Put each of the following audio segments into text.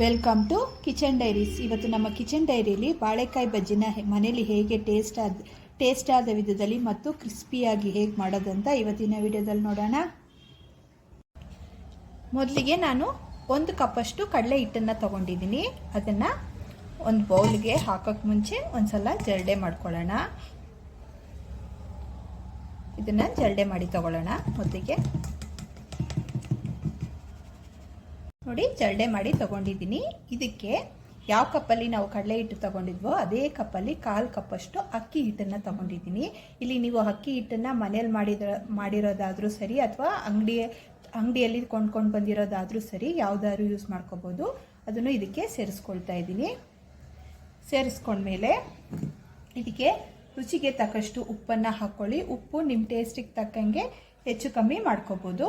Welcome to kitchen diaries. ಇವತ್ತು ನಮ್ಮ kitchen ಡೈರಿಯಲ್ಲಿ ಬಾಳೆಕಾಯಿ ಬಜ್ಜಿನ ಮನೇಲಿ ಹೇಗೆ ಟೇಸ್ಟ್ ಆದ ಟೇಸ್ಟ್ ಆದ ವಿಧದಲ್ಲಿ ಮತ್ತು ಕ್ರಿಸ್ಪಿಯಾಗಿ ಹೇಗೆ ಮಾಡೋದಂತ ಇವತ್ತಿನ ವಿಡಿಯೋದಲ್ಲಿ ನೋಡೋಣ. ಮೊದಲಿಗೆ ನಾನು ಒಂದು ಕಪ್ಪಷ್ಟು ಕಡಲೆ ಹಿಟ್ಟನ್ನು ತಗೊಂಡಿದ್ದೀನಿ. ಅದನ್ನು ಒಂದು ಬೌಲ್ಗೆ ಹಾಕೋಕ್ಕೆ ಮುಂಚೆ ಒಂದ್ಸಲ ಜರಡೆ ಮಾಡ್ಕೊಳ್ಳೋಣ. ಇದನ್ನು ಜರಡೆ ಮಾಡಿ ತಗೊಳ್ಳೋಣ. ಮೊದಲಿಗೆ ನೋಡಿ ಜರಡೆ ಮಾಡಿ ತಗೊಂಡಿದ್ದೀನಿ. ಇದಕ್ಕೆ ಯಾವ ಕಪ್ಪಲ್ಲಿ ನಾವು ಕಡಲೆ ಹಿಟ್ಟು ತಗೊಂಡಿದ್ವೋ ಅದೇ ಕಪ್ಪಲ್ಲಿ ಕಾಲು ಕಪ್ಪಷ್ಟು ಅಕ್ಕಿ ಹಿಟ್ಟನ್ನು ತಗೊಂಡಿದ್ದೀನಿ. ಇಲ್ಲಿ ನೀವು ಅಕ್ಕಿ ಹಿಟ್ಟನ್ನು ಮನೇಲಿ ಮಾಡಿದ ಮಾಡಿರೋದಾದರೂ ಸರಿ ಅಥವಾ ಅಂಗಡಿ, ಅಂಗಡಿಯಲ್ಲಿ ಕೊಂಡ್ಕೊಂಡು ಬಂದಿರೋದಾದರೂ ಸರಿ ಯಾವುದಾದ್ರೂ ಯೂಸ್ ಮಾಡ್ಕೋಬೋದು. ಅದನ್ನು ಇದಕ್ಕೆ ಸೇರಿಸ್ಕೊಳ್ತಾ ಇದ್ದೀನಿ. ಸೇರಿಸ್ಕೊಂಡ್ಮೇಲೆ ಇದಕ್ಕೆ ರುಚಿಗೆ ತಕ್ಕಷ್ಟು ಉಪ್ಪನ್ನು ಹಾಕ್ಕೊಳ್ಳಿ ಉಪ್ಪು ನಿಮ್ಮ ಟೇಸ್ಟಿಗೆ ತಕ್ಕಂಗೆ ಹೆಚ್ಚು ಕಮ್ಮಿ ಮಾಡ್ಕೋಬೋದು.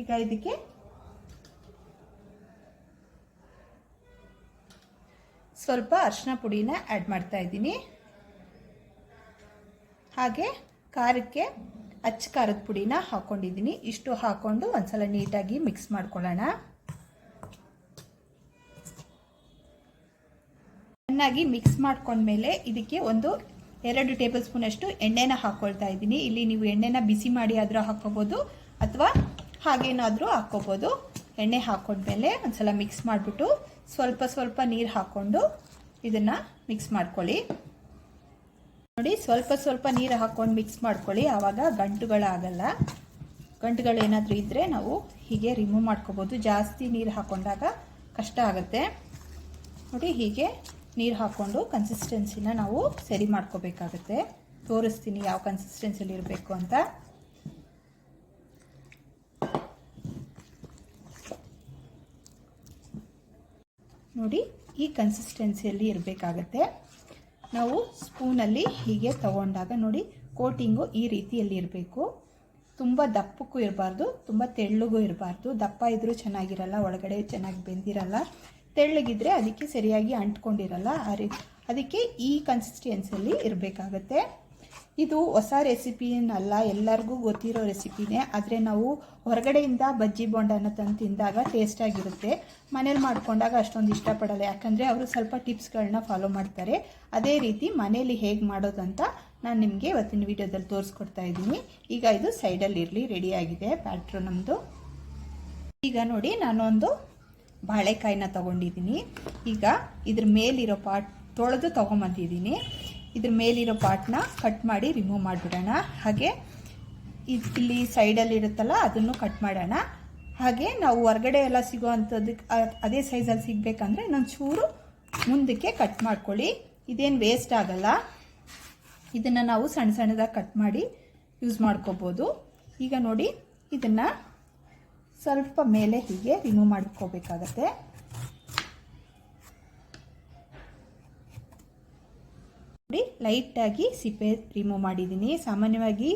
ಈಗ ಇದಕ್ಕೆ ಸ್ವಲ್ಪ ಅರಿಶಿನ ಪುಡಿನ ಆ್ಯಡ್ ಮಾಡ್ತಾ ಇದ್ದೀನಿ. ಹಾಗೆ ಖಾರಕ್ಕೆ ಅಚ್ಚ ಖಾರದ ಪುಡಿನ ಹಾಕ್ಕೊಂಡಿದ್ದೀನಿ ಇಷ್ಟು ಹಾಕ್ಕೊಂಡು ಒಂದ್ಸಲ ನೀಟಾಗಿ ಮಿಕ್ಸ್ ಮಾಡ್ಕೊಳ್ಳೋಣ. ಚೆನ್ನಾಗಿ ಮಿಕ್ಸ್ ಮಾಡ್ಕೊಂಡ್ಮೇಲೆ ಇದಕ್ಕೆ ಒಂದು ಎರಡು ಟೇಬಲ್ ಸ್ಪೂನ್ ಅಷ್ಟು ಎಣ್ಣೆನ ಹಾಕ್ಕೊಳ್ತಾ ಇದ್ದೀನಿ. ಇಲ್ಲಿ ನೀವು ಎಣ್ಣೆನ ಬಿಸಿ ಮಾಡಿ ಆದರೂ ಹಾಕ್ಕೋಬೋದು ಅಥವಾ ಹಾಗೇನಾದರೂ ಹಾಕ್ಕೋಬೋದು ಎಣ್ಣೆ ಹಾಕ್ಕೊಂಡ್ಮೇಲೆ ಒಂದ್ಸಲ ಮಿಕ್ಸ್ ಮಾಡಿಬಿಟ್ಟು ಸ್ವಲ್ಪ ಸ್ವಲ್ಪ ನೀರು ಹಾಕ್ಕೊಂಡು ಇದನ್ನು ಮಿಕ್ಸ್ ಮಾಡ್ಕೊಳ್ಳಿ. ನೋಡಿ, ಸ್ವಲ್ಪ ಸ್ವಲ್ಪ ನೀರು ಹಾಕ್ಕೊಂಡು ಮಿಕ್ಸ್ ಮಾಡ್ಕೊಳ್ಳಿ. ಆವಾಗ ಗಂಟುಗಳಾಗಲ್ಲ. ಗಂಟುಗಳೇನಾದರೂ ಇದ್ದರೆ ನಾವು ಹೀಗೆ ರಿಮೂವ್ ಮಾಡ್ಕೋಬೋದು. ಜಾಸ್ತಿ ನೀರು ಹಾಕ್ಕೊಂಡಾಗ ಕಷ್ಟ ಆಗುತ್ತೆ. ನೋಡಿ, ಹೀಗೆ ನೀರು ಹಾಕ್ಕೊಂಡು ಕನ್ಸಿಸ್ಟೆನ್ಸಿನ ನಾವು ಸರಿ ಮಾಡ್ಕೋಬೇಕಾಗತ್ತೆ. ತೋರಿಸ್ತೀನಿ ಯಾವ ಕನ್ಸಿಸ್ಟೆನ್ಸಿಲಿ ಇರಬೇಕು ಅಂತ. ನೋಡಿ, ಈ ಕನ್ಸಿಸ್ಟೆನ್ಸಿಯಲ್ಲಿ ಇರಬೇಕಾಗತ್ತೆ. ನಾವು ಸ್ಪೂನಲ್ಲಿ ಹೀಗೆ ತಗೊಂಡಾಗ ನೋಡಿ ಕೋಟಿಂಗು ಈ ರೀತಿಯಲ್ಲಿ ಇರಬೇಕು. ತುಂಬ ದಪ್ಪಕ್ಕೂ ಇರಬಾರ್ದು, ತುಂಬ ತೆಳ್ಳಗೂ ಇರಬಾರ್ದು. ದಪ್ಪ ಇದ್ದರೂ ಚೆನ್ನಾಗಿರಲ್ಲ, ಒಳಗಡೆ ಚೆನ್ನಾಗಿ ಬೆಂದಿರಲ್ಲ. ತೆಳ್ಳಗಿದ್ರೆ ಅದಕ್ಕೆ ಸರಿಯಾಗಿ ಅಂಟ್ಕೊಂಡಿರಲ್ಲ. ಆ ರೀತಿ, ಅದಕ್ಕೆ ಈ ಕನ್ಸಿಸ್ಟೆನ್ಸಿಯಲ್ಲಿ ಇರಬೇಕಾಗತ್ತೆ. ಇದು ಹೊಸ ರೆಸಿಪಿನಲ್ಲ ಎಲ್ಲರಿಗೂ ಗೊತ್ತಿರೋ ರೆಸಿಪಿನೇ. ಆದರೆ ನಾವು ಹೊರಗಡೆಯಿಂದ ಬಜ್ಜಿ ಬೋಂಡನ ತಂದು ತಿಂದಾಗ ಟೇಸ್ಟಾಗಿರುತ್ತೆ ಮನೇಲಿ ಮಾಡ್ಕೊಂಡಾಗ ಅಷ್ಟೊಂದು ಇಷ್ಟಪಡಲ್ಲ. ಯಾಕಂದರೆ ಅವರು ಸ್ವಲ್ಪ ಟಿಪ್ಸ್ಗಳನ್ನ ಫಾಲೋ ಮಾಡ್ತಾರೆ. ಅದೇ ರೀತಿ ಮನೇಲಿ ಹೇಗೆ ಮಾಡೋದಂತ ನಾನು ನಿಮಗೆ ಇವತ್ತಿನ ವಿಡಿಯೋದಲ್ಲಿ ತೋರಿಸ್ಕೊಡ್ತಾ ಇದ್ದೀನಿ. ಈಗ ಇದು ಸೈಡಲ್ಲಿ ಇರಲಿ ರೆಡಿಯಾಗಿದೆ ಬ್ಯಾಟ್ರು ನಮ್ಮದು ಈಗ ನೋಡಿ, ನಾನೊಂದು ಬಾಳೆಕಾಯಿನ ತಗೊಂಡಿದ್ದೀನಿ. ಈಗ ಇದ್ರ ಮೇಲಿರೋ ಪಾಟ್ ತೊಳೆದು ತೊಗೊಂಬಂದಿದ್ದೀನಿ. ಇದ್ರ ಮೇಲಿರೋ ಪಾರ್ಟ್ನ ಕಟ್ ಮಾಡಿ ರಿಮೂವ್ ಮಾಡಿಬಿಡೋಣ. ಹಾಗೆ ಇಲ್ಲಿ ಸೈಡಲ್ಲಿ ಇರುತ್ತಲ್ಲ, ಅದನ್ನು ಕಟ್ ಮಾಡೋಣ. ಹಾಗೆ ನಾವು ಹೊರಗಡೆ ಎಲ್ಲ ಸಿಗೋ ಅಂಥದ್ದಕ್ಕೆ ಅದೇ ಸೈಜಲ್ಲಿ ಸಿಗಬೇಕಂದ್ರೆ ಇನ್ನೊಂದು ಚೂರು ಮುಂದಕ್ಕೆ ಕಟ್ ಮಾಡ್ಕೊಳ್ಳಿ. ಇದೇನು ವೇಸ್ಟ್ ಆಗಲ್ಲ. ಇದನ್ನು ನಾವು ಸಣ್ಣ ಸಣ್ಣದಾಗಿ ಕಟ್ ಮಾಡಿ ಯೂಸ್ ಮಾಡ್ಕೋಬೋದು. ಈಗ ನೋಡಿ, ಇದನ್ನು ಸ್ವಲ್ಪ ಮೇಲೆ ಹೀಗೆ ರಿಮೂವ್ ಮಾಡ್ಕೋಬೇಕಾಗತ್ತೆ. ನೋಡಿ ಲೈಟಾಗಿ ಸಿಪ್ಪೆ ರಿಮೂವ್ ಮಾಡಿದ್ದೀನಿ. ಸಾಮಾನ್ಯವಾಗಿ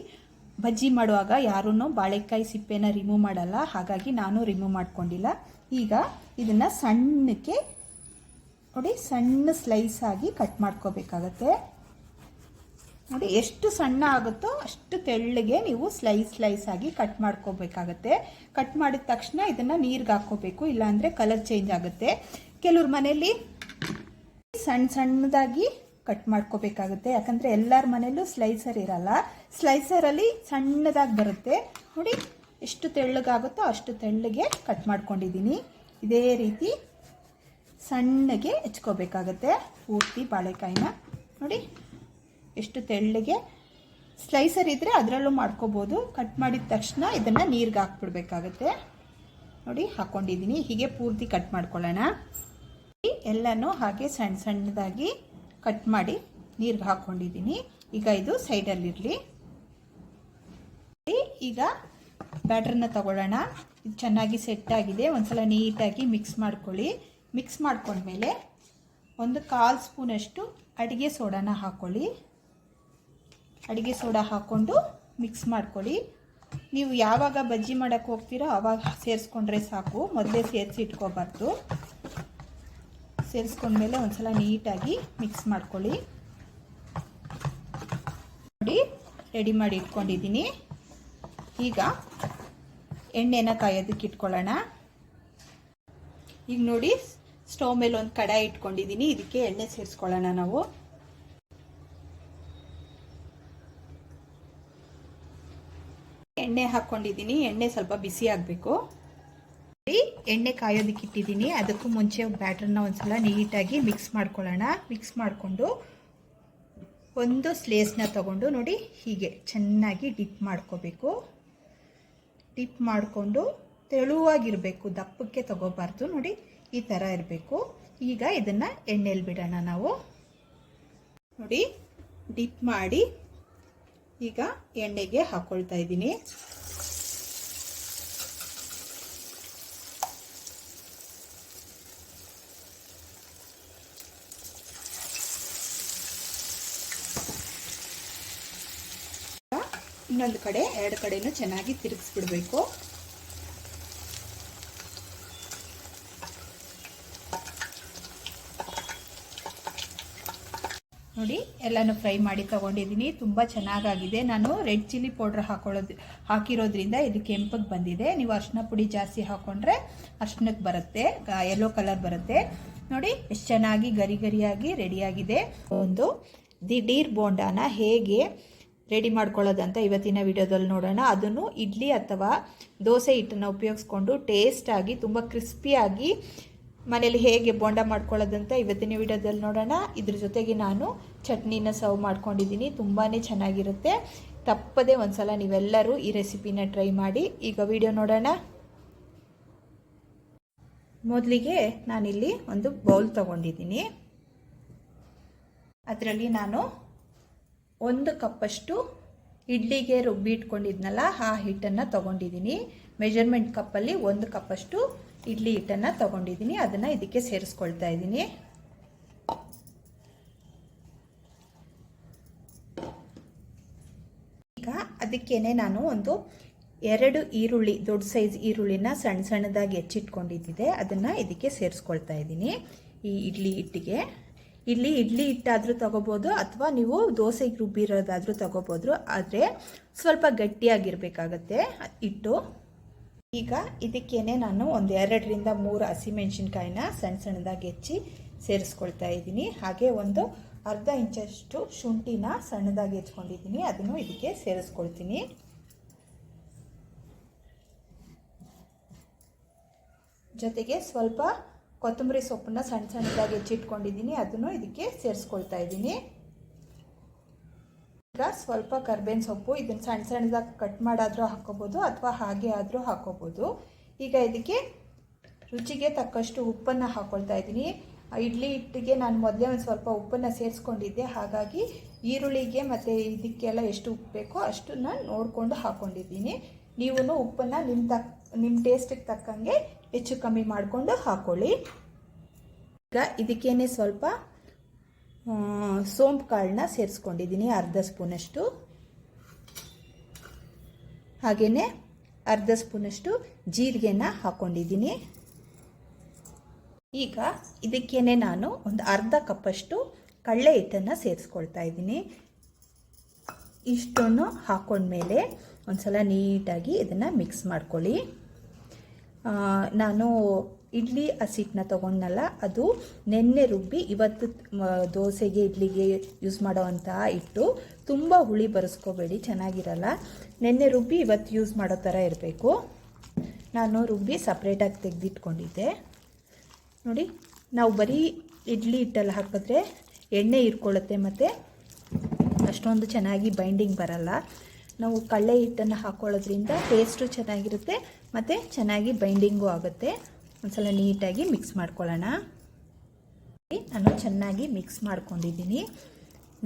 ಬಜ್ಜಿ ಮಾಡುವಾಗ ಯಾರೂ ಬಾಳೆಕಾಯಿ ಸಿಪ್ಪೆನ ರಿಮೂವ್ ಮಾಡಲ್ಲ. ಹಾಗಾಗಿ ನಾನು ರಿಮೂವ್ ಮಾಡ್ಕೊಂಡಿಲ್ಲ. ಈಗ ಇದನ್ನು ಸಣ್ಣಕ್ಕೆ ನೋಡಿ ಸಣ್ಣ ಸ್ಲೈಸ್ ಆಗಿ ಕಟ್ ಮಾಡ್ಕೋಬೇಕಾಗತ್ತೆ. ನೋಡಿ ಎಷ್ಟು ಸಣ್ಣ ಆಗುತ್ತೋ ಅಷ್ಟು ತೆಳ್ಳಗೆ ನೀವು ಸ್ಲೈಸ್ ಸ್ಲೈಸ್ ಆಗಿ ಕಟ್ ಮಾಡ್ಕೋಬೇಕಾಗತ್ತೆ. ಕಟ್ ಮಾಡಿದ ತಕ್ಷಣ ಇದನ್ನು ನೀರಿಗೆ ಹಾಕ್ಕೋಬೇಕು. ಇಲ್ಲಾಂದರೆ ಕಲರ್ ಚೇಂಜ್ ಆಗುತ್ತೆ. ಕೆಲವ್ರ ಮನೆಯಲ್ಲಿ ಸಣ್ಣ ಸಣ್ಣದಾಗಿ ಕಟ್ ಮಾಡ್ಕೋಬೇಕಾಗುತ್ತೆ. ಯಾಕಂದರೆ ಎಲ್ಲರ ಮನೆಯಲ್ಲೂ ಸ್ಲೈಸರ್ ಇರಲ್ಲ. ಸ್ಲೈಸರಲ್ಲಿ ಸಣ್ಣದಾಗಿ ಬರುತ್ತೆ. ನೋಡಿ, ಎಷ್ಟು ತೆಳ್ಳಗಾಗುತ್ತೋ ಅಷ್ಟು ತೆಳ್ಳಗೆ ಕಟ್ ಮಾಡ್ಕೊಂಡಿದ್ದೀನಿ. ಇದೇ ರೀತಿ ಸಣ್ಣಗೆ ಹೆಚ್ಕೋಬೇಕಾಗತ್ತೆ ಪೂರ್ತಿ ಬಾಳೆಕಾಯಿನ. ನೋಡಿ, ಎಷ್ಟು ತೆಳ್ಳಗೆ ಸ್ಲೈಸರ್ ಇದ್ದರೆ ಅದರಲ್ಲೂ ಮಾಡ್ಕೋಬೋದು. ಕಟ್ ಮಾಡಿದ ತಕ್ಷಣ ಇದನ್ನು ನೀರಿಗೆ ಹಾಕ್ಬಿಡ್ಬೇಕಾಗತ್ತೆ. ನೋಡಿ ಹಾಕ್ಕೊಂಡಿದ್ದೀನಿ ಹೀಗೆ ಪೂರ್ತಿ ಕಟ್ ಮಾಡ್ಕೊಳ್ಳೋಣ. ಎಲ್ಲನೂ ಹಾಗೆ ಸಣ್ಣ ಸಣ್ಣದಾಗಿ ಕಟ್ ಮಾಡಿ ನೀರಿಗೆ ಹಾಕ್ಕೊಂಡಿದ್ದೀನಿ ಈಗ ಇದು ಸೈಡಲ್ಲಿರಲಿ ಈಗ ಬ್ಯಾಟ್ರನ್ನ ತಗೊಳ್ಳೋಣ. ಇದು ಚೆನ್ನಾಗಿ ಸೆಟ್ ಆಗಿದೆ. ಒಂದ್ಸಲ ನೀಟಾಗಿ ಮಿಕ್ಸ್ ಮಾಡ್ಕೊಳ್ಳಿ. ಮಿಕ್ಸ್ ಮಾಡ್ಕೊಂಡ್ಮೇಲೆ ಒಂದು ಕಾಲು ಸ್ಪೂನಷ್ಟು ಅಡುಗೆ ಸೋಡಾನ ಹಾಕ್ಕೊಳ್ಳಿ ಅಡುಗೆ ಸೋಡಾ ಹಾಕ್ಕೊಂಡು ಮಿಕ್ಸ್ ಮಾಡ್ಕೊಳ್ಳಿ. ನೀವು ಯಾವಾಗ ಬಜ್ಜಿ ಮಾಡೋಕ್ಕೆ ಹೋಗ್ತೀರೋ ಆವಾಗ ಸೇರಿಸ್ಕೊಂಡ್ರೆ ಸಾಕು. ಮೊದಲೇ ಸೇರಿಸಿ ಇಟ್ಕೋಬಾರ್ದು. ಸೇರಿಸ್ಕೊಂಡ್ಮೇಲೆ ಒಂದ್ಸಲ ನೀಟಾಗಿ ಮಿಕ್ಸ್ ಮಾಡ್ಕೊಳ್ಳಿ. ನೋಡಿ ರೆಡಿ ಮಾಡಿ ಇಟ್ಕೊಂಡಿದ್ದೀನಿ. ಈಗ ಎಣ್ಣೆನ ಕಾಯೋದಕ್ಕೆ ಇಟ್ಕೊಳ್ಳೋಣ. ಈಗ ನೋಡಿ, ಸ್ಟವ್ ಮೇಲೆ ಒಂದು ಕಡಾಯಿ ಇಟ್ಕೊಂಡಿದ್ದೀನಿ. ಇದಕ್ಕೆ ಎಣ್ಣೆ ಸೇರಿಸ್ಕೊಳ್ಳೋಣ ನಾವು. ಎಣ್ಣೆ ಹಾಕ್ಕೊಂಡಿದ್ದೀನಿ ಎಣ್ಣೆ ಸ್ವಲ್ಪ ಬಿಸಿ ಆಗಬೇಕು. ಎಣ್ಣೆ ಕಾಯೋದಕ್ಕೆ ಇಟ್ಟಿದ್ದೀನಿ. ಅದಕ್ಕೂ ಮುಂಚೆ ಬ್ಯಾಟ್ರನ್ನ ಒಂದ್ಸಲ ನೀಟಾಗಿ ಮಿಕ್ಸ್ ಮಾಡ್ಕೊಳ್ಳೋಣ. ಮಿಕ್ಸ್ ಮಾಡಿಕೊಂಡು ಒಂದು ಸ್ಲೇಸ್ನ ತಗೊಂಡು ನೋಡಿ ಹೀಗೆ ಚೆನ್ನಾಗಿ ಡಿಪ್ ಮಾಡ್ಕೋಬೇಕು. ಡಿಪ್ ಮಾಡಿಕೊಂಡು ತೆಳುವಾಗಿರಬೇಕು. ದಪ್ಪಕ್ಕೆ ತಗೋಬಾರ್ದು. ನೋಡಿ ಈ ಥರ ಇರಬೇಕು. ಈಗ ಇದನ್ನು ಎಣ್ಣೆಯಲ್ಲಿ ಬಿಡೋಣ ನಾವು. ನೋಡಿ ಡಿಪ್ ಮಾಡಿ ಈಗ ಎಣ್ಣೆಗೆ ಹಾಕ್ಕೊಳ್ತಾ ಇದ್ದೀನಿ. ಇನ್ನೊಂದು ಕಡೆ, ಎರಡು ಕಡೆನೂ ಚೆನ್ನಾಗಿ ತಿರುಗಿಸ್ಬಿಡ್ಬೇಕು. ನೋಡಿ, ಎಲ್ಲನೂ ಫ್ರೈ ಮಾಡಿ ತಗೊಂಡಿದ್ದೀನಿ. ತುಂಬ ಚೆನ್ನಾಗಾಗಿದೆ. ನಾನು ರೆಡ್ ಚಿಲ್ಲಿ ಪೌಡ್ರ್ ಹಾಕೊಳ್ಳೋದು ಹಾಕಿರೋದ್ರಿಂದ ಇದು ಕೆಂಪಗೆ ಬಂದಿದೆ. ನೀವು ಅರ್ಶಿನ ಪುಡಿ ಜಾಸ್ತಿ ಹಾಕೊಂಡ್ರೆ ಅರ್ಶಿನಕ್ಕೆ ಬರುತ್ತೆ ಯೆಲ್ಲೋ ಕಲರ್ ಬರುತ್ತೆ. ನೋಡಿ, ಎಷ್ಟು ಚೆನ್ನಾಗಿ ಗರಿ ಗರಿಯಾಗಿ ರೆಡಿಯಾಗಿದೆ ಒಂದು ದಿಢೀರ್ ಬೋಂಡಾನ ಹೇಗೆ ರೆಡಿ ಮಾಡ್ಕೊಳ್ಳೋದಂತ ಇವತ್ತಿನ ವಿಡಿಯೋದಲ್ಲಿ ನೋಡೋಣ. ಅದನ್ನು ಇಡ್ಲಿ ಅಥವಾ ದೋಸೆ ಹಿಟ್ಟನ್ನು ಉಪಯೋಗಿಸ್ಕೊಂಡು ಟೇಸ್ಟಾಗಿ ತುಂಬ ಕ್ರಿಸ್ಪಿಯಾಗಿ ಮನೇಲಿ ಹೇಗೆ ಬೋಂಡ ಮಾಡ್ಕೊಳ್ಳೋದಂತ ಇವತ್ತಿನ ವಿಡಿಯೋದಲ್ಲಿ ನೋಡೋಣ. ಇದ್ರ ಜೊತೆಗೆ ನಾನು ಚಟ್ನಿನ ಸರ್ವ್ ಮಾಡ್ಕೊಂಡಿದ್ದೀನಿ. ತುಂಬಾ ಚೆನ್ನಾಗಿರುತ್ತೆ. ತಪ್ಪದೇ ಒಂದ್ಸಲ ನೀವೆಲ್ಲರೂ ಈ ರೆಸಿಪಿನ ಟ್ರೈ ಮಾಡಿ. ಈಗ ವಿಡಿಯೋ ನೋಡೋಣ. ಮೊದಲಿಗೆ ನಾನಿಲ್ಲಿ ಒಂದು ಬೌಲ್ ತಗೊಂಡಿದ್ದೀನಿ. ಅದರಲ್ಲಿ ನಾನು ಒಂದು ಕಪ್ಪಷ್ಟು ಇಡ್ಲಿಗೆ ರುಬ್ಬಿ ಇಟ್ಕೊಂಡಿದ್ನಲ್ಲ, ಆ ಹಿಟ್ಟನ್ನು ತೊಗೊಂಡಿದ್ದೀನಿ. ಮೆಜರ್ಮೆಂಟ್ ಕಪ್ಪಲ್ಲಿ ಒಂದು ಕಪ್ಪಷ್ಟು ಇಡ್ಲಿ ಹಿಟ್ಟನ್ನು ತೊಗೊಂಡಿದ್ದೀನಿ. ಅದನ್ನು ಇದಕ್ಕೆ ಸೇರಿಸ್ಕೊಳ್ತಾ ಇದ್ದೀನಿ. ಈಗ ಅದಕ್ಕೇನೆ ನಾನು ಒಂದು ಎರಡು ಈರುಳ್ಳಿ, ದೊಡ್ಡ ಸೈಜ್ ಈರುಳ್ಳಿನ ಸಣ್ಣ ಸಣ್ಣದಾಗಿ ಹೆಚ್ಚಿಟ್ಕೊಂಡಿದ್ದಿದೆ. ಅದನ್ನು ಇದಕ್ಕೆ ಸೇರಿಸ್ಕೊಳ್ತಾ ಇದ್ದೀನಿ ಈ ಇಡ್ಲಿ ಹಿಟ್ಟಿಗೆ. ಇಲ್ಲಿ ಇಡ್ಲಿ ಹಿಟ್ಟಾದರೂ ತಗೋಬೋದು ಅಥವಾ ನೀವು ದೋಸೆಗೆ ರುಬ್ಬಿರೋದಾದರೂ ತಗೋಬೋದು. ಆದರೆ ಸ್ವಲ್ಪ ಗಟ್ಟಿಯಾಗಿರಬೇಕಾಗತ್ತೆ ಹಿಟ್ಟು. ಈಗ ಇದಕ್ಕೇನೆ ನಾನು ಒಂದು ಎರಡರಿಂದ ಮೂರು ಹಸಿಮೆಣ್ಸಿನ್ಕಾಯಿನ ಸಣ್ಣ ಸಣ್ಣದಾಗಿ ಹೆಚ್ಚಿ ಸೇರಿಸ್ಕೊಳ್ತಾ ಇದ್ದೀನಿ. ಹಾಗೆ ಒಂದು ಅರ್ಧ ಇಂಚಷ್ಟು ಶುಂಠಿನ ಸಣ್ಣದಾಗಿ ಹೆಚ್ಕೊಂಡಿದ್ದೀನಿ ಅದನ್ನು ಇದಕ್ಕೆ ಸೇರಿಸ್ಕೊಳ್ತೀನಿ. ಜೊತೆಗೆ ಸ್ವಲ್ಪ ಕೊತ್ತಂಬರಿ ಸೊಪ್ಪನ್ನ ಸಣ್ಣ ಸಣ್ಣದಾಗಿ ಹೆಚ್ಚಿಟ್ಕೊಂಡಿದ್ದೀನಿ ಅದನ್ನು ಇದಕ್ಕೆ ಸೇರಿಸ್ಕೊಳ್ತಾ ಇದ್ದೀನಿ. ಈಗ ಸ್ವಲ್ಪ ಕರ್ಬೇವಿನ ಸೊಪ್ಪು ಇದನ್ನು ಸಣ್ಣ ಸಣ್ಣದಾಗಿ ಕಟ್ ಮಾಡಾದರೂ ಹಾಕೋಬೋದು ಅಥವಾ ಹಾಗೆ ಆದರೂ ಹಾಕೋಬೋದು ಈಗ ಇದಕ್ಕೆ ರುಚಿಗೆ ತಕ್ಕಷ್ಟು ಉಪ್ಪನ್ನು ಹಾಕ್ಕೊಳ್ತಾ ಇದ್ದೀನಿ. ಇಡ್ಲಿ ಹಿಟ್ಟಿಗೆ ನಾನು ಮೊದಲೇ ಒಂದು ಸ್ವಲ್ಪ ಉಪ್ಪನ್ನು ಸೇರಿಸ್ಕೊಂಡಿದ್ದೆ. ಹಾಗಾಗಿ ಈರುಳ್ಳಿಗೆ ಮತ್ತು ಇದಕ್ಕೆಲ್ಲ ಎಷ್ಟು ಉಪ್ಪು ಬೇಕೋ ಅಷ್ಟು ನಾನು ನೋಡಿಕೊಂಡು ಹಾಕ್ಕೊಂಡಿದ್ದೀನಿ ನೀವು ಉಪ್ಪನ್ನು ನಿಮ್ಮ ತಕ್ಕ ನಿಮ್ಮ ಟೇಸ್ಟಿಗೆ ತಕ್ಕಂಗೆ ಹೆಚ್ಚು ಕಮ್ಮಿ ಮಾಡಿಕೊಂಡು ಹಾಕ್ಕೊಳ್ಳಿ ಈಗ ಇದಕ್ಕೇನೆ ಸ್ವಲ್ಪ ಸೋಂಪು ಕಾಳನ್ನ ಸೇರಿಸ್ಕೊಂಡಿದ್ದೀನಿ, ಅರ್ಧ ಸ್ಪೂನಷ್ಟು. ಹಾಗೆಯೇ ಅರ್ಧ ಸ್ಪೂನಷ್ಟು ಜೀರಿಗೆನ ಹಾಕ್ಕೊಂಡಿದ್ದೀನಿ ಈಗ ಇದಕ್ಕೇನೆ ನಾನು ಒಂದು ಅರ್ಧ ಕಪ್ಪಷ್ಟು ಕಡಲೆ ಹಿಟ್ಟನ್ನು ಸೇರಿಸ್ಕೊಳ್ತಾ ಇದ್ದೀನಿ. ಇಷ್ಟನ್ನು ಹಾಕೊಂಡ್ಮೇಲೆ ಒಂದು ಸಲ ನೀಟಾಗಿ ಇದನ್ನು ಮಿಕ್ಸ್ ಮಾಡ್ಕೊಳ್ಳಿ. ನಾನು ಇಡ್ಲಿ ಹಸಿಟ್ಟನ್ನ ತೊಗೊಂಡನಲ್ಲ, ಅದು ನೆನ್ನೆ ರುಬ್ಬಿ ಇವತ್ತು ದೋಸೆಗೆ, ಇಡ್ಲಿಗೆ ಯೂಸ್ ಮಾಡೋವಂತಹ ಹಿಟ್ಟು. ತುಂಬ ಹುಳಿ ಬರೆಸ್ಕೋಬೇಡಿ, ಚೆನ್ನಾಗಿರಲ್ಲ. ನೆನ್ನೆ ರುಬ್ಬಿ ಇವತ್ತು ಯೂಸ್ ಮಾಡೋ ಥರ ಇರಬೇಕು. ನಾನು ರುಬ್ಬಿ ಸಪ್ರೇಟಾಗಿ ತೆಗೆದಿಟ್ಕೊಂಡಿದ್ದೆ. ನೋಡಿ, ನಾವು ಬರೀ ಇಡ್ಲಿ ಹಿಟ್ಟಲ್ಲಿ ಹಾಕಿದ್ರೆ ಎಣ್ಣೆ ಇರ್ಕೊಳ್ಳುತ್ತೆ ಮತ್ತು ಅಷ್ಟೊಂದು ಚೆನ್ನಾಗಿ ಬೈಂಡಿಂಗ್ ಬರಲ್ಲ. ನಾವು ಕಳ್ಳೆ ಹಿಟ್ಟನ್ನು ಹಾಕ್ಕೊಳ್ಳೋದ್ರಿಂದ ಟೇಸ್ಟು ಚೆನ್ನಾಗಿರುತ್ತೆ, ಮತ್ತು ಚೆನ್ನಾಗಿ ಬೈಂಡಿಂಗು ಆಗುತ್ತೆ. ಒಂದ್ಸಲ ನೀಟಾಗಿ ಮಿಕ್ಸ್ ಮಾಡ್ಕೊಳ್ಳೋಣ. ನಾನು ಚೆನ್ನಾಗಿ ಮಿಕ್ಸ್ ಮಾಡ್ಕೊಂಡಿದ್ದೀನಿ.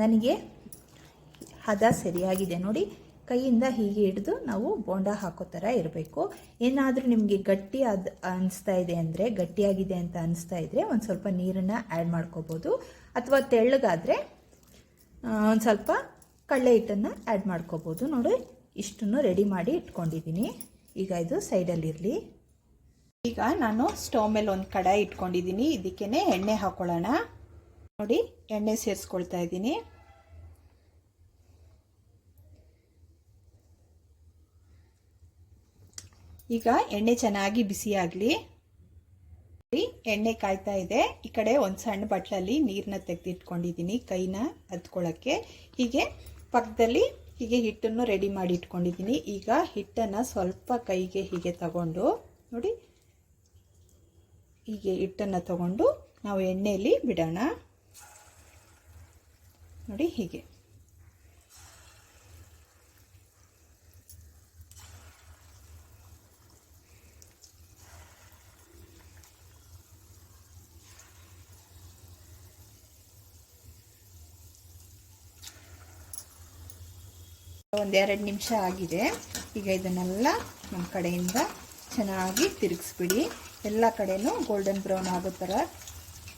ನನಗೆ ಹದ ಸರಿಯಾಗಿದೆ ನೋಡಿ. ಕೈಯಿಂದ ಹೀಗೆ ಹಿಡಿದು ನಾವು ಬೋಂಡ ಹಾಕೋ ಥರ ಇರಬೇಕು. ಏನಾದರೂ ನಿಮಗೆ ಗಟ್ಟಿ ಅದು ಅನಿಸ್ತಾ ಇದೆ ಅಂದರೆ, ಗಟ್ಟಿಯಾಗಿದೆ ಅಂತ ಅನಿಸ್ತಾ ಇದ್ದರೆ ಒಂದು ಸ್ವಲ್ಪ ನೀರನ್ನು ಆ್ಯಡ್ ಮಾಡ್ಕೋಬೋದು. ಅಥವಾ ತೆಳ್ಳಗಾದರೆ ಒಂದು ಸ್ವಲ್ಪ ಕಡಲೆ ಹಿಟ್ಟನ್ನು ಆ್ಯಡ್ ಮಾಡ್ಕೋಬೋದು. ನೋಡಿ, ಇಷ್ಟನ್ನು ರೆಡಿ ಮಾಡಿ ಇಟ್ಕೊಂಡಿದ್ದೀನಿ. ಈಗ ಇದು ಸೈಡಲ್ಲಿರಲಿ ಈಗ ನಾನು ಸ್ಟವ್ ಮೇಲೆ ಒಂದು ಕಡಾಯಿ ಇಟ್ಕೊಂಡಿದ್ದೀನಿ. ಇದಕ್ಕೇ ಎಣ್ಣೆ ಹಾಕ್ಕೊಳ್ಳೋಣ ನೋಡಿ, ಎಣ್ಣೆ ಸೇರಿಸ್ಕೊಳ್ತಾ ಇದ್ದೀನಿ. ಈಗ ಎಣ್ಣೆ ಚೆನ್ನಾಗಿ ಬಿಸಿಯಾಗಲಿ ಎಣ್ಣೆ ಕಾಯ್ತಾ ಇದೆ. ಈ ಕಡೆ ಒಂದು ಸಣ್ಣ ಬಟ್ಲಲ್ಲಿ ನೀರನ್ನ ತೆಗೆದಿಟ್ಕೊಂಡಿದ್ದೀನಿ ಕೈನ ಹತ್ಕೊಳ್ಳೋಕ್ಕೆ ಹೀಗೆ ಪಕ್ಕದಲ್ಲಿ ಹೀಗೆ ಹಿಟ್ಟನ್ನು ರೆಡಿ ಮಾಡಿ ಇಟ್ಕೊಂಡಿದ್ದೀನಿ. ಈಗ ಹಿಟ್ಟನ್ನು ಸ್ವಲ್ಪ ಕೈಗೆ ಹೀಗೆ ತಗೊಂಡು, ನೋಡಿ, ಹೀಗೆ ಹಿಟ್ಟನ್ನು ತಗೊಂಡು ನಾವು ಎಣ್ಣೆಯಲ್ಲಿ ಬಿಡೋಣ. ನೋಡಿ, ಹೀಗೆ. ಒಂದೆರಡು ನಿಮಿಷ ಆಗಿದೆ. ಈಗ ಇದನ್ನೆಲ್ಲ ನಮ್ಮ ಕಡೆಯಿಂದ ಚೆನ್ನಾಗಿ ತಿರುಗಿಸ್ಬಿಡಿ. ಎಲ್ಲ ಕಡೆಯೂ ಗೋಲ್ಡನ್ ಬ್ರೌನ್ ಆಗೋ ಥರ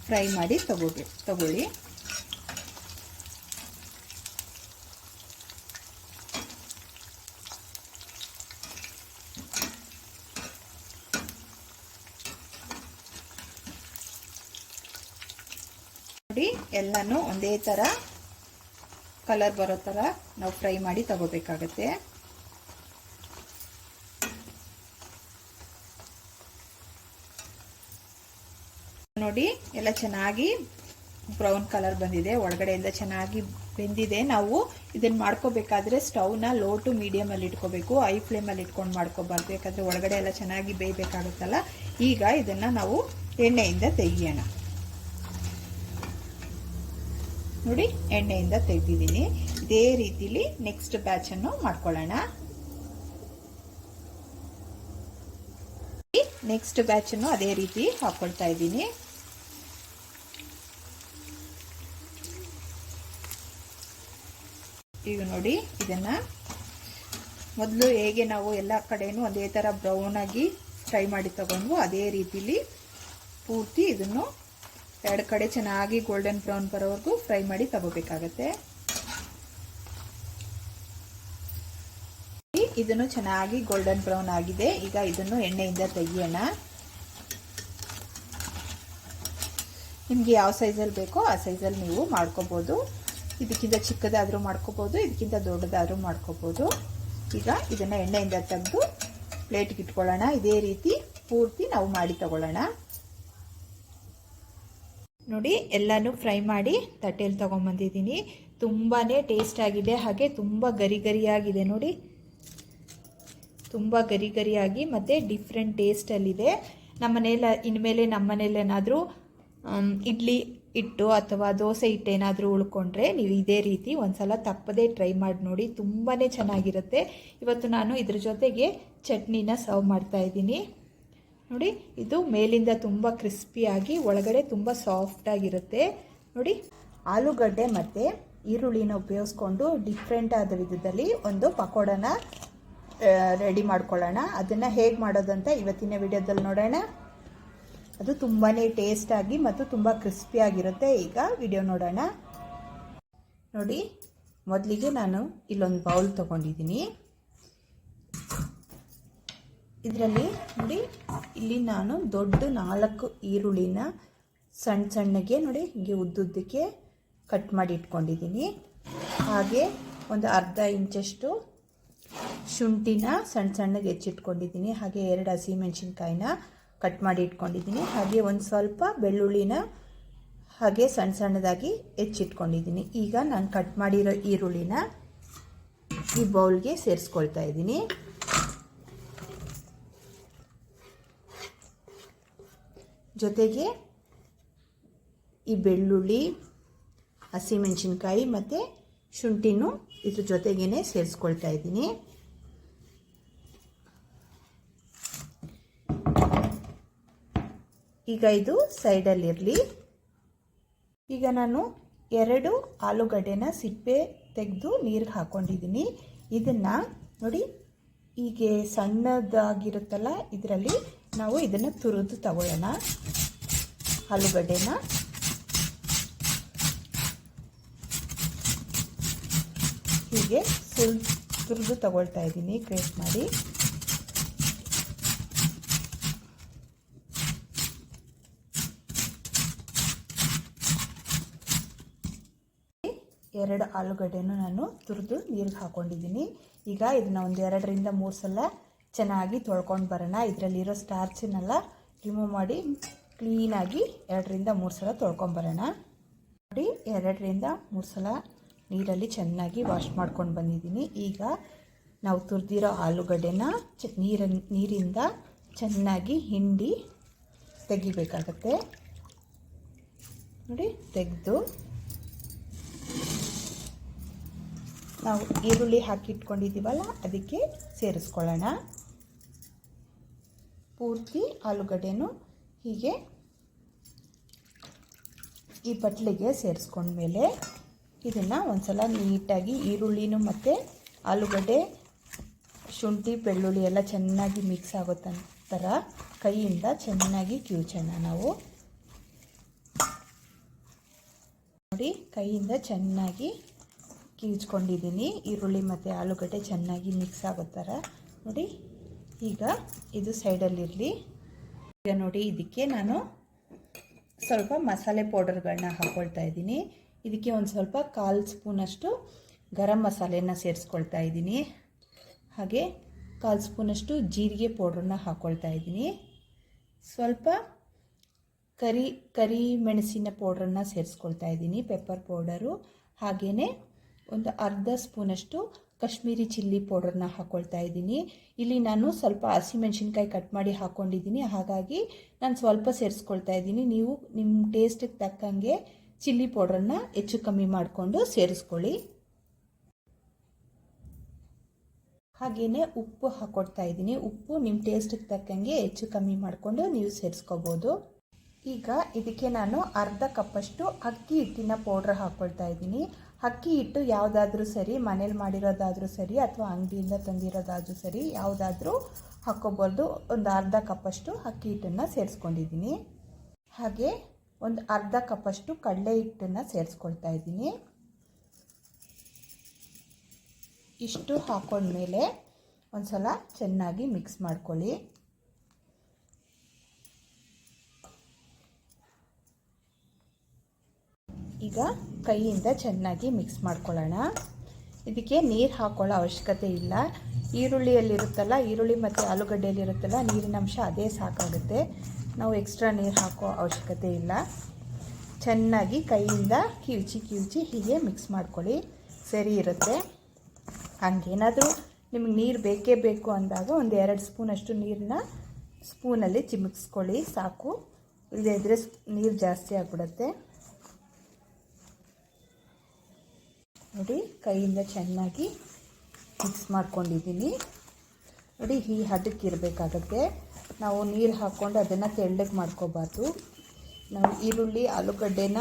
ಫ್ರೈ ಮಾಡಿ ತಗೋಬಿ, ತಗೊಳ್ಳಿ. ನೋಡಿ, ಎಲ್ಲನೂ ಒಂದೇ ಥರ ಕಲರ್ ಬರೋ ಥರ ನಾವು ಫ್ರೈ ಮಾಡಿ ತಗೋಬೇಕಾಗತ್ತೆ. ನೋಡಿ, ಎಲ್ಲ ಚೆನ್ನಾಗಿ ಬ್ರೌನ್ ಕಲರ್ ಬಂದಿದೆ. ಒಳಗಡೆಯಿಂದ ಚೆನ್ನಾಗಿ ಬೆಂದಿದೆ. ನಾವು ಇದನ್ನ ಮಾಡ್ಕೋಬೇಕಾದ್ರೆ ಸ್ಟವ್ನ ಲೋ ಟು ಮೀಡಿಯಮಲ್ಲಿ ಇಟ್ಕೋಬೇಕು. ಐ ಫ್ಲೇಮಲ್ಲಿ ಇಟ್ಕೊಂಡು ಮಾಡ್ಕೋಬಾರ್ದು. ಯಾಕಂದ್ರೆ ಒಳಗಡೆ ಎಲ್ಲ ಚೆನ್ನಾಗಿ ಬೇಯಬೇಕಾಗುತ್ತಲ್ಲ. ಈಗ ಇದನ್ನ ನಾವು ಎಣ್ಣೆಯಿಂದ ತೆಗಿಯೋಣ. ನೋಡಿ, ಎಣ್ಣೆಯಿಂದ ತೆಗೆದಿದ್ದೀನಿ. ಇದೇ ರೀತಿಲಿ ನೆಕ್ಸ್ಟ್ ಬ್ಯಾಚ್ ಅನ್ನು ಮಾಡ್ಕೊಳ್ಳೋಣ. ನೆಕ್ಸ್ಟ್ ಬ್ಯಾಚ್ ಅನ್ನು ಅದೇ ರೀತಿ ಹಾಕೊಳ್ತಾ ಇದ್ದೀನಿ. ಈಗ ನೋಡಿ, ಇದನ್ನ ಮೊದಲು ಹೇಗೆ ನಾವು ಎಲ್ಲ ಕಡೆನೂ ಅದೇ ಥರ ಬ್ರೌನ್ ಆಗಿ ಫ್ರೈ ಮಾಡಿ ತಗೊಂಡು ಅದೇ ರೀತಿಲಿ ಪೂರ್ತಿ ಇದನ್ನು ಎರಡು ಕಡೆ ಚೆನ್ನಾಗಿ ಗೋಲ್ಡನ್ ಬ್ರೌನ್ ಬರೋವರೆಗೂ ಫ್ರೈ ಮಾಡಿ ತಗೋಬೇಕಾಗತ್ತೆ. ಇದನ್ನು ಚೆನ್ನಾಗಿ ಗೋಲ್ಡನ್ ಬ್ರೌನ್ ಆಗಿದೆ. ಈಗ ಇದನ್ನು ಎಣ್ಣೆಯಿಂದ ತೆಗಿಯೋಣ. ನಿಮಗೆ ಯಾವ ಸೈಜಲ್ಲಿ ಬೇಕೋ ಆ ಸೈಜಲ್ಲಿ ನೀವು ಮಾಡ್ಕೋಬೋದು. ಇದಕ್ಕಿಂತ ಚಿಕ್ಕದಾದರೂ ಮಾಡ್ಕೋಬೋದು, ಇದಕ್ಕಿಂತ ದೊಡ್ಡದಾದರೂ ಮಾಡ್ಕೋಬೋದು. ಈಗ ಇದನ್ನು ಎಣ್ಣೆಯಿಂದ ತೆಗೆದು ಪ್ಲೇಟ್ಗೆ ಇಟ್ಕೊಳ್ಳೋಣ. ಇದೇ ರೀತಿ ಪೂರ್ತಿ ನಾವು ಮಾಡಿ ತಗೊಳ್ಳೋಣ. ನೋಡಿ, ಎಲ್ಲನೂ ಫ್ರೈ ಮಾಡಿ ತಟ್ಟೆಯಲ್ಲಿ ತೊಗೊಂಬಂದಿದ್ದೀನಿ. ತುಂಬಾ ಟೇಸ್ಟ್ ಆಗಿದೆ, ಹಾಗೆ ತುಂಬ ಗರಿ ಗರಿಯಾಗಿದೆ ನೋಡಿ. ತುಂಬ ಗರಿ ಗರಿಯಾಗಿ ಮತ್ತು ಡಿಫ್ರೆಂಟ್ ಟೇಸ್ಟಲ್ಲಿದೆ ನಮ್ಮ ಮನೇಲಿ ಇನ್ಮೇಲೆ ನಮ್ಮ ಮನೇಲಿ ಏನಾದರೂ ಇಡ್ಲಿ ಇಟ್ಟು ಅಥವಾ ದೋಸೆ ಇಟ್ಟು ಏನಾದರೂ ಉಳ್ಕೊಂಡ್ರೆ ನೀವು ಇದೇ ರೀತಿ ಒಂದ್ಸಲ ತಪ್ಪದೇ ಟ್ರೈ ಮಾಡಿ ನೋಡಿ ತುಂಬಾ ಚೆನ್ನಾಗಿರುತ್ತೆ. ಇವತ್ತು ನಾನು ಇದ್ರ ಜೊತೆಗೆ ಚಟ್ನಿನ ಸರ್ವ್ ಮಾಡ್ತಾ ಇದ್ದೀನಿ. ನೋಡಿ, ಇದು ಮೇಲಿಂದ ತುಂಬ ಕ್ರಿಸ್ಪಿಯಾಗಿ ಒಳಗಡೆ ತುಂಬ ಸಾಫ್ಟಾಗಿರುತ್ತೆ ನೋಡಿ, ಆಲೂಗಡ್ಡೆ ಮತ್ತು ಈರುಳ್ಳಿನ ಉಪಯೋಗಿಸ್ಕೊಂಡು ಡಿಫ್ರೆಂಟ್ ಆದ ವಿಧದಲ್ಲಿ ಒಂದು ಪಕೋಡನ ರೆಡಿ ಮಾಡ್ಕೊಳ್ಳೋಣ. ಅದನ್ನು ಹೇಗೆ ಮಾಡೋದಂತ ಇವತ್ತಿನ ವಿಡಿಯೋದಲ್ಲಿ ನೋಡೋಣ. ಅದು ತುಂಬಾ ಟೇಸ್ಟಾಗಿ ಮತ್ತು ತುಂಬ ಕ್ರಿಸ್ಪಿಯಾಗಿರುತ್ತೆ ಈಗ ವಿಡಿಯೋ ನೋಡೋಣ. ನೋಡಿ, ಮೊದಲಿಗೆ ನಾನು ಇಲ್ಲೊಂದು ಬೌಲ್ ತೊಗೊಂಡಿದ್ದೀನಿ. ಇದರಲ್ಲಿ ನೋಡಿ, ಇಲ್ಲಿ ನಾನು ದೊಡ್ಡ ನಾಲ್ಕು ಈರುಳ್ಳಿನ ಸಣ್ಣ ಸಣ್ಣಗೆ ನೋಡಿ ಹೀಗೆ ಉದ್ದುದ್ದಕ್ಕೆ ಕಟ್ ಮಾಡಿ ಇಟ್ಕೊಂಡಿದ್ದೀನಿ. ಹಾಗೆ ಒಂದು ಅರ್ಧ ಇಂಚಷ್ಟು ಶುಂಠಿನ ಸಣ್ಣ ಸಣ್ಣಗೆ ಹೆಚ್ಚಿಟ್ಕೊಂಡಿದ್ದೀನಿ. ಹಾಗೆ ಎರಡು ಹಸಿಮೆಣಸಿನ್ಕಾಯಿನ ಕಟ್ ಮಾಡಿ ಇಟ್ಕೊಂಡಿದ್ದೀನಿ. ಹಾಗೆ ಒಂದು ಸ್ವಲ್ಪ ಬೆಳ್ಳುಳ್ಳಿನ ಹಾಗೆ ಸಣ್ಣ ಸಣ್ಣದಾಗಿ ಹೆಚ್ಚಿಟ್ಕೊಂಡಿದ್ದೀನಿ. ಈಗ ನಾನು ಕಟ್ ಮಾಡಿರೋ ಈರುಳ್ಳಿನ ಈ ಬೌಲ್ಗೆ ಸೇರಿಸ್ಕೊಳ್ತಾ ಇದ್ದೀನಿ. ಜೊತೆಗೆ ಈ ಬೆಳ್ಳುಳ್ಳಿ, ಹಸಿಮೆಣಸಿನ್ಕಾಯಿ ಮತ್ತು ಶುಂಠಿನೂ ಇದ್ರ ಜೊತೆಗೇ ಸೇರಿಸ್ಕೊಳ್ತಾ ಇದ್ದೀನಿ. ಈಗ ಇದು ಸೈಡಲ್ಲಿರಲಿ. ಈಗ ನಾನು ಎರಡು ಆಲೂಗಡ್ಡೆನ ಸಿಪ್ಪೆ ತೆಗೆದು ನೀರಿಗೆ ಹಾಕ್ಕೊಂಡಿದ್ದೀನಿ ಇದನ್ನು ನೋಡಿ, ಹೀಗೆ ಸಣ್ಣದಾಗಿರುತ್ತಲ್ಲ, ಇದರಲ್ಲಿ ನಾವು ಇದನ್ನು ತುರಿದು ತಗೊಳ್ಳೋಣ. ಆಲೂಗಡ್ಡೆನ. ಹೀಗೆ ಸುಲ್ ತುರಿದು ತಗೊಳ್ತಾ ಇದ್ದೀನಿ. ಕ್ರೇಟ್ ಮಾಡಿ. ಎರಡು ಆಲೂಗಡ್ಡೆನೂ ನಾನು ತುರಿದು ನೀರಿಗೆ ಹಾಕ್ಕೊಂಡಿದ್ದೀನಿ ಈಗ ಇದನ್ನ ಒಂದು ಎರಡರಿಂದ ಮೂರು ಸಲ ಚೆನ್ನಾಗಿ ತೊಳ್ಕೊಂಡು ಬರೋಣ. ಇದರಲ್ಲಿರೋ ಸ್ಟಾರ್ಚನ್ನೆಲ್ಲ ರಿಮೂವ್ ಮಾಡಿ ಕ್ಲೀನಾಗಿ ಎರಡರಿಂದ ಮೂರು ಸಲ ತೊಳ್ಕೊಂಬರೋಣ ನೋಡಿ, ಎರಡರಿಂದ ಮೂರು ಸಲ ನೀರಲ್ಲಿ ಚೆನ್ನಾಗಿ ವಾಶ್ ಮಾಡ್ಕೊಂಡು ಬಂದಿದ್ದೀನಿ. ಈಗ ನಾವು ತುರಿದಿರೋ ಆಲೂಗಡ್ಡೆನ ಚ ನೀರ ನೀರಿಂದ ಚೆನ್ನಾಗಿ ಹಿಂಡಿ ತೆಗಿಬೇಕಾಗತ್ತೆ. ನೋಡಿ, ತೆಗೆದು ನಾವು ಈರುಳ್ಳಿ ಹಾಕಿಟ್ಕೊಂಡಿದ್ದೀವಲ್ಲ, ಅದಕ್ಕೆ ಸೇರಿಸ್ಕೊಳ್ಳೋಣ. ಪೂರ್ತಿ ಆಲೂಗಡ್ಡೆನೂ ಹೀಗೆ ಈ ಬಟ್ಲಿಗೆ ಸೇರಿಸ್ಕೊಂಡ್ಮೇಲೆ ಇದನ್ನು ಒಂದ್ಸಲ ನೀಟಾಗಿ ಈರುಳ್ಳಿನೂ ಮತ್ತು ಆಲೂಗಡ್ಡೆ, ಶುಂಠಿ, ಬೆಳ್ಳುಳ್ಳಿ ಎಲ್ಲ ಚೆನ್ನಾಗಿ ಮಿಕ್ಸ್ ಆಗೋ ಥರ ಕೈಯಿಂದ ಚೆನ್ನಾಗಿ ಕಿವುಚೋಣ ನಾವು ನೋಡಿ ಕೈಯಿಂದ ಚೆನ್ನಾಗಿ ಕೀಚ್ಕೊಂಡಿದ್ದೀನಿ ಈರುಳ್ಳಿ ಮತ್ತು ಆಲೂಗಡ್ಡೆ ಚೆನ್ನಾಗಿ ಮಿಕ್ಸ್ ಆಗೋ ಥರ ನೋಡಿ. ಈಗ ಇದು ಸೈಡಲ್ಲಿರಲಿ ಈಗ ನೋಡಿ, ಇದಕ್ಕೆ ನಾನು ಸ್ವಲ್ಪ ಮಸಾಲೆ ಪೌಡರ್ಗಳನ್ನ ಹಾಕ್ಕೊಳ್ತಾ ಇದ್ದೀನಿ. ಇದಕ್ಕೆ ಒಂದು ಸ್ವಲ್ಪ ಕಾಲು ಸ್ಪೂನಷ್ಟು ಗರಂ ಮಸಾಲೆನ ಸೇರಿಸ್ಕೊಳ್ತಾ ಇದ್ದೀನಿ. ಹಾಗೆ ಕಾಲು ಸ್ಪೂನಷ್ಟು ಜೀರಿಗೆ ಪೌಡ್ರನ್ನ ಹಾಕ್ಕೊಳ್ತಾ ಇದ್ದೀನಿ. ಸ್ವಲ್ಪ ಕರಿ ಕರಿ ಮೆಣಸಿನ ಪೌಡ್ರನ್ನ ಸೇರಿಸ್ಕೊಳ್ತಾ ಇದ್ದೀನಿ ಪೆಪ್ಪರ್ ಪೌಡರು ಹಾಗೆಯೇ ಒಂದು ಅರ್ಧ ಸ್ಪೂನಷ್ಟು ಕಾಶ್ಮೀರಿ ಚಿಲ್ಲಿ ಪೌಡರ್ನ ಹಾಕ್ಕೊಳ್ತಾ ಇದ್ದೀನಿ. ಇಲ್ಲಿ ನಾನು ಸ್ವಲ್ಪ ಹಸಿಮೆಣ್ಸಿನ್ಕಾಯಿ ಕಟ್ ಮಾಡಿ ಹಾಕ್ಕೊಂಡಿದ್ದೀನಿ ಹಾಗಾಗಿ ನಾನು ಸ್ವಲ್ಪ ಸೇರಿಸ್ಕೊಳ್ತಾ ಇದ್ದೀನಿ. ನೀವು ನಿಮ್ಮ ಟೇಸ್ಟಿಗೆ ತಕ್ಕಂಗೆ ಚಿಲ್ಲಿ ಪೌಡ್ರನ್ನ ಹೆಚ್ಚು ಕಮ್ಮಿ ಮಾಡಿಕೊಂಡು ಸೇರಿಸ್ಕೊಳ್ಳಿ. ಹಾಗೆಯೇ ಉಪ್ಪು ಹಾಕ್ಕೊಡ್ತಾ ಇದ್ದೀನಿ. ಉಪ್ಪು ನಿಮ್ಮ ಟೇಸ್ಟಿಗೆ ತಕ್ಕಂಗೆ ಹೆಚ್ಚು ಕಮ್ಮಿ ಮಾಡಿಕೊಂಡು ನೀವು ಸೇರಿಸ್ಕೋಬೋದು. ಈಗ ಇದಕ್ಕೆ ನಾನು ಅರ್ಧ ಕಪ್ಪಷ್ಟು ಅಕ್ಕಿ ಹಿಟ್ಟಿನ ಪೌಡ್ರ್ ಹಾಕ್ಕೊಳ್ತಾ ಇದ್ದೀನಿ. ಅಕ್ಕಿ ಹಿಟ್ಟು ಯಾವುದಾದ್ರೂ ಸರಿ, ಮನೇಲಿ ಮಾಡಿರೋದಾದರೂ ಸರಿ ಅಥವಾ ಅಂಗಡಿಯಿಂದ ತಂದಿರೋದಾದರೂ ಸರಿ ಯಾವುದಾದ್ರೂ ಹಾಕ್ಕೋಬಾರ್ದು ಒಂದು ಅರ್ಧ ಕಪ್ಪಷ್ಟು ಅಕ್ಕಿ ಹಿಟ್ಟನ್ನು ಸೇರಿಸ್ಕೊಂಡಿದ್ದೀನಿ. ಹಾಗೆ ಒಂದು ಅರ್ಧ ಕಪ್ಪಷ್ಟು ಕಡಲೆ ಹಿಟ್ಟನ್ನು ಸೇರಿಸ್ಕೊಳ್ತಾ ಇದ್ದೀನಿ. ಇಷ್ಟು ಹಾಕೊಂಡ್ಮೇಲೆ ಒಂದು ಸಲ ಚೆನ್ನಾಗಿ ಮಿಕ್ಸ್ ಮಾಡ್ಕೊಳ್ಳಿ. ಈಗ ಕೈಯಿಂದ ಚೆನ್ನಾಗಿ ಮಿಕ್ಸ್ ಮಾಡ್ಕೊಳ್ಳೋಣ. ಇದಕ್ಕೆ ನೀರು ಹಾಕೊಳ್ಳೋ ಅವಶ್ಯಕತೆ ಇಲ್ಲ. ಈರುಳ್ಳಿಯಲ್ಲಿರುತ್ತಲ್ಲ, ಈರುಳ್ಳಿ ಮತ್ತು ಆಲೂಗಡ್ಡೆಯಲ್ಲಿರುತ್ತಲ್ಲ, ನೀರಿನ ಅಂಶ ಅದೇ ಸಾಕಾಗುತ್ತೆ. ನಾವು ಎಕ್ಸ್ಟ್ರಾ ನೀರು ಹಾಕೋ ಅವಶ್ಯಕತೆ ಇಲ್ಲ. ಚೆನ್ನಾಗಿ ಕೈಯಿಂದ ಕಿವುಚಿ ಕಿವುಚಿ ಹೀಗೆ ಮಿಕ್ಸ್ ಮಾಡ್ಕೊಳ್ಳಿ. ಸರಿ ಇರುತ್ತೆ. ಹಂಗೇನಾದರೂ ನಿಮಗೆ ನೀರು ಬೇಕೇ ಬೇಕು ಅಂದಾಗ ಒಂದು ಎರಡು ಸ್ಪೂನಷ್ಟು ನೀರನ್ನ ಸ್ಪೂನಲ್ಲಿ ಚಿಮುಕ್ಸ್ಕೊಳ್ಳಿ, ಸಾಕು. ಇಲ್ಲದೇ ಇದ್ದರೆ ನೀರು ಜಾಸ್ತಿ ಆಗಿಬಿಡುತ್ತೆ. ನೋಡಿ, ಕೈಯಿಂದ ಚೆನ್ನಾಗಿ ಮಿಕ್ಸ್ ಮಾಡ್ಕೊಂಡಿದ್ದೀನಿ. ನೋಡಿ, ಈ ಹದಕ್ಕೆ ಇರಬೇಕಾಗತ್ತೆ. ನಾವು ನೀರು ಹಾಕ್ಕೊಂಡು ಅದನ್ನು ತೆಳ್ಳಗೆ ಮಾಡ್ಕೋಬಾರ್ದು. ನಾವು ಈರುಳ್ಳಿ, ಆಲೂಗಡ್ಡೆನ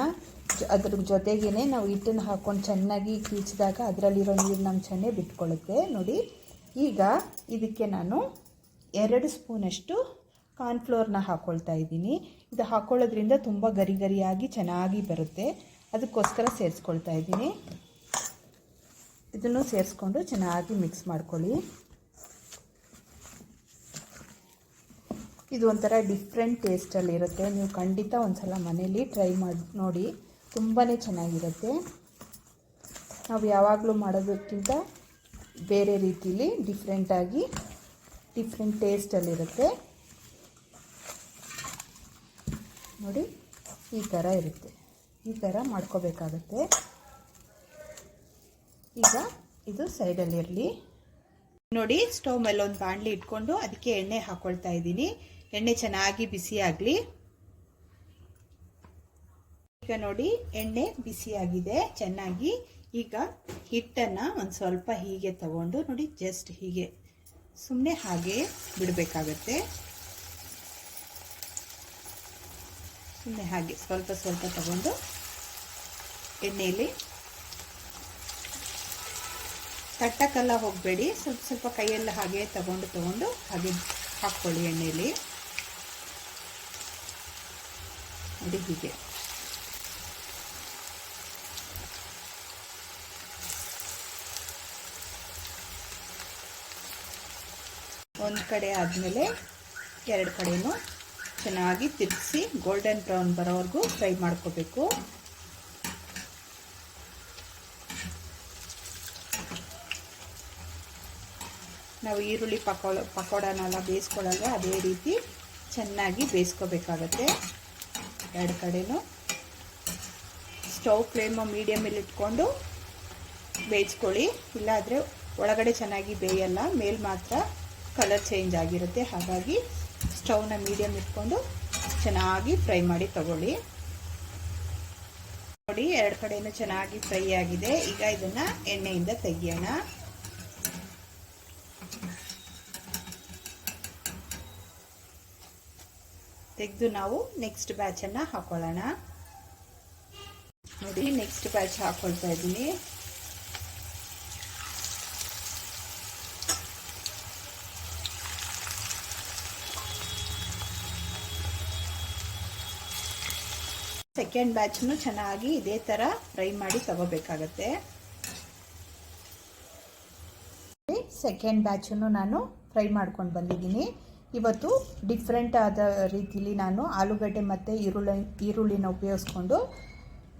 ಅದ್ರ ಜೊತೆಗೇ ನಾವು ಹಿಟ್ಟನ್ನು ಹಾಕ್ಕೊಂಡು ಚೆನ್ನಾಗಿ ಕೀಚಿದಾಗ ಅದರಲ್ಲಿರೋ ನೀರು ನಮ್ಮ ಚೆನ್ನೆ ಬಿಟ್ಕೊಳ್ಳುತ್ತೆ ನೋಡಿ, ಈಗ ಇದಕ್ಕೆ ನಾನು ಎರಡು ಸ್ಪೂನಷ್ಟು ಕಾರ್ನ್ಫ್ಲೋರ್ನ ಹಾಕ್ಕೊಳ್ತಾ ಇದ್ದೀನಿ. ಇದು ಹಾಕ್ಕೊಳ್ಳೋದ್ರಿಂದ ತುಂಬ ಗರಿ ಗರಿಯಾಗಿ ಚೆನ್ನಾಗಿ ಬರುತ್ತೆ. ಅದಕ್ಕೋಸ್ಕರ ಸೇರಿಸ್ಕೊಳ್ತಾ ಇದ್ದೀನಿ. ಇದನ್ನು ಸೇರಿಸ್ಕೊಂಡು ಚೆನ್ನಾಗಿ ಮಿಕ್ಸ್ ಮಾಡ್ಕೊಳ್ಳಿ. ಇದು ಒಂಥರ ಡಿಫ್ರೆಂಟ್ ಟೇಸ್ಟಲ್ಲಿರುತ್ತೆ ನೀವು ಖಂಡಿತ ಒಂದು ಸಲ ಮನೇಲಿ ಟ್ರೈ ಮಾಡಿ, ನೋಡಿ ತುಂಬಾ ಚೆನ್ನಾಗಿರುತ್ತೆ. ನಾವು ಯಾವಾಗಲೂ ಮಾಡೋದಕ್ಕಿಂತ ಬೇರೆ ರೀತಿಲಿ ಡಿಫ್ರೆಂಟಾಗಿ ಡಿಫ್ರೆಂಟ್ ಟೇಸ್ಟಲ್ಲಿರುತ್ತೆ ನೋಡಿ, ಈ ಥರ ಇರುತ್ತೆ. ಈ ಥರ ಮಾಡ್ಕೋಬೇಕಾಗತ್ತೆ. ಈಗ ಇದು ಸೈಡಲ್ಲಿರಲಿ ನೋಡಿ ಸ್ಟವ್ ಮೇಲೆ ಒಂದು ಬಾಣಲಿ ಇಟ್ಕೊಂಡು ಅದಕ್ಕೆ ಎಣ್ಣೆ ಹಾಕೊಳ್ತಾ ಇದ್ದೀನಿ. ಎಣ್ಣೆ ಚೆನ್ನಾಗಿ ಬಿಸಿ ಆಗಲಿ. ಈಗ ನೋಡಿ, ಎಣ್ಣೆ ಬಿಸಿಯಾಗಿದೆ ಚೆನ್ನಾಗಿ. ಈಗ ಹಿಟ್ಟನ್ನು ಒಂದು ಸ್ವಲ್ಪ ಹೀಗೆ ತಗೊಂಡು, ನೋಡಿ ಜಸ್ಟ್ ಹೀಗೆ. ಸುಮ್ಮನೆ ಹಾಗೆ ಬಿಡಬೇಕಾಗತ್ತೆ. ಸುಮ್ಮನೆ ಹಾಗೆ ಸ್ವಲ್ಪ ಸ್ವಲ್ಪ ತಗೊಂಡು ಎಣ್ಣೆಯಲ್ಲಿ ತಟ್ಟಕ್ಕೆಲ್ಲ ಹೋಗಬೇಡಿ. ಸ್ವಲ್ಪ ಸ್ವಲ್ಪ ಕೈಯೆಲ್ಲ ಹಾಗೆ ತಗೊಂಡು ತಗೊಂಡು ಹಾಗೆ ಹಾಕ್ಕೊಳ್ಳಿ ಎಣ್ಣೆಯಲ್ಲಿ. ನೋಡಿ ಹೀಗೆ. ಒಂದು ಕಡೆ ಆದಮೇಲೆ ಎರಡು ಕಡೆಯೂ ಚೆನ್ನಾಗಿ ತಿರುಗಿಸಿ ಗೋಲ್ಡನ್ ಬ್ರೌನ್ ಬರೋವರೆಗೂ ಫ್ರೈ ಮಾಡ್ಕೋಬೇಕು. ನಾವು ಈರುಳ್ಳಿ ಪಕೋಡ, ಪಕೋಡನೆಲ್ಲ ಬೇಯಿಸ್ಕೊಳ್ಳಲ್ವ ಅದೇ ರೀತಿ ಚೆನ್ನಾಗಿ ಬೇಯಿಸ್ಕೋಬೇಕಾಗತ್ತೆ. ಎರಡು ಕಡೆಯೂ ಸ್ಟವ್ ಫ್ಲೇಮು ಮೀಡಿಯಮಲ್ಲಿ ಇಟ್ಕೊಂಡು ಬೇಯಿಸ್ಕೊಳ್ಳಿ. ಇಲ್ಲಾದರೆ ಒಳಗಡೆ ಚೆನ್ನಾಗಿ ಬೇಯಲ್ಲ, ಮೇಲ್ ಮಾತ್ರ ಕಲರ್ ಚೇಂಜ್ ಆಗಿರುತ್ತೆ. ಹಾಗಾಗಿ ಸ್ಟವ್ನ ಮೀಡಿಯಮ್ ಇಟ್ಕೊಂಡು ಚೆನ್ನಾಗಿ ಫ್ರೈ ಮಾಡಿ ತಗೊಳ್ಳಿ. ನೋಡಿ, ಎರಡು ಕಡೆಯೂ ಚೆನ್ನಾಗಿ ಫ್ರೈ ಆಗಿದೆ. ಈಗ ಇದನ್ನು ಎಣ್ಣೆಯಿಂದ ತೆಗಿಯೋಣ. ತೆಗೆದು ನಾವು ನೆಕ್ಸ್ಟ್ ಬ್ಯಾಚನ್ನು ಹಾಕೊಳ್ಳೋಣ. ನೋಡಿ ನೆಕ್ಸ್ಟ್ ಬ್ಯಾಚ್ ಹಾಕೊಳ್ತಾ ಇದ್ದೀನಿ. ಸೆಕೆಂಡ್ ಬ್ಯಾಚ್ನು ಚೆನ್ನಾಗಿ ಇದೇ ಥರ ಫ್ರೈ ಮಾಡಿ ತಗೋಬೇಕಾಗತ್ತೆ. ಸೆಕೆಂಡ್ ಬ್ಯಾಚನ್ನು ನಾನು ಫ್ರೈ ಮಾಡ್ಕೊಂಡು ಬಂದಿದ್ದೀನಿ. ಇವತ್ತು ಡಿಫ್ರೆಂಟ್ ಆದ ರೀತಿಲಿ ನಾನು ಆಲೂಗಡ್ಡೆ ಮತ್ತು ಈರುಳ್ಳಿ, ಈರುಳ್ಳಿನ ಉಪಯೋಗಿಸ್ಕೊಂಡು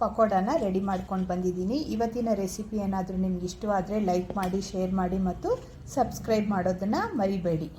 ಪಕೋಡಾನ ರೆಡಿ ಮಾಡ್ಕೊಂಡು ಬಂದಿದ್ದೀನಿ. ಇವತ್ತಿನ ರೆಸಿಪಿ ಏನಾದರೂ ನಿಮ್ಗೆ ಇಷ್ಟವಾದರೆ ಲೈಕ್ ಮಾಡಿ ಶೇರ್ ಮಾಡಿ ಮತ್ತು ಸಬ್ಸ್ಕ್ರೈಬ್ ಮಾಡೋದನ್ನು ಮರಿಬೇಡಿ.